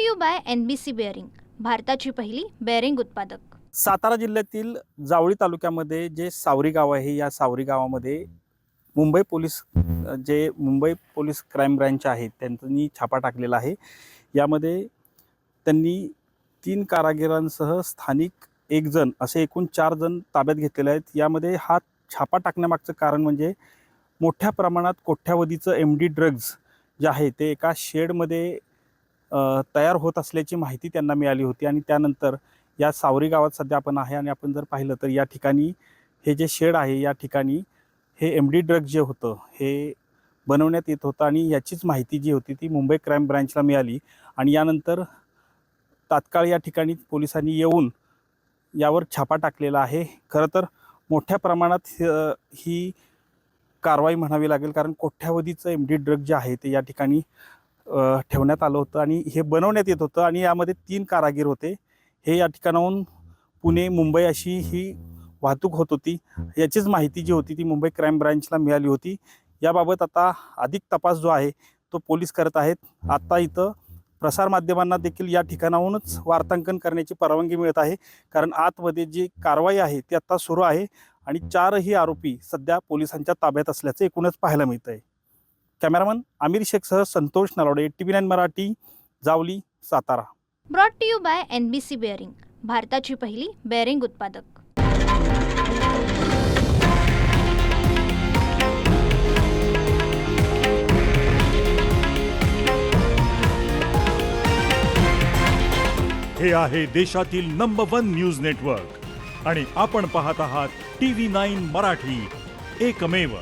To you by N B C bearing भारताची पहिली bearing उत्पादक. सातारा जिल्ह्यातील जावळी तालुक्यामध्ये जे सावरी गाव आहे या सावरी गावामध्ये मुंबई पोलीस जे मुंबई पोलीस क्राईम ब्रँच आहे त्यांनी छापा टाकलेला आहे. यामध्ये त्यांनी तीन कारागिरांसह स्थानिक एक जण असे एकूण चार जण ताब्यात घेतलेले आहेत. यामध्ये हा छापा टाकण्यामागचं कारण म्हणजे मोठ्या प्रमाणात कोठ्यावधीचं एम डी ड्रग्ज जे आहे ते एका शेडमध्ये तयार होत असल्याची माहिती त्यांना मिळाली होती आणि त्यानंतर या सावरी गावात सध्या आपण आहे आणि आपण जर पाहिलं तर या ठिकाणी हे जे शेड आहे या ठिकाणी हे एम डी ड्रग जे होतं हे बनवण्यात येत होतं आणि याचीच माहिती जी होती ती मुंबई क्राईम ब्रँचला मिळाली आणि यानंतर तात्काळ या ठिकाणी पोलिसांनी येऊन यावर छापा टाकलेला आहे. खरं तर मोठ्या प्रमाणात ही कारवाई म्हणावी लागेल कारण कोठ्यावधीचं एम डी ड्रग जे आहे ते या ठिकाणी ठेवण्यात आलं होतं आणि हे बनवण्यात येत होतं आणि यामध्ये तीन कारागीर होते. हे या ठिकाणाहून पुणे मुंबई अशी ही वाहतूक होत होती. याचीच माहिती जी होती ती मुंबई क्राईम ब्रँचला मिळाली होती. याबाबत आता अधिक तपास जो आहे तो पोलीस करत आहेत. आता इथं प्रसारमाध्यमांना देखील या ठिकाणाहूनच वार्तांकन करण्याची परवानगी मिळत आहे. कारण आतमध्ये जी कारवाई आहे ती आता सुरू आहे आणि चारही आरोपी सध्या पोलिसांच्या ताब्यात असल्याचं एकूणच पाहायला मिळत आहे cameraman Aamir शेखसह Santosh Nalawade T V nine Marathi Javali Satara. Brought to you by N B C bearing भारताची पहिली बेअरिंग उत्पादक. हे आहे देशातील नंबर वन न्यूज नेटवर्क आणि आपण पाहत आहात टी व्ही नाईन मराठी. एकमेव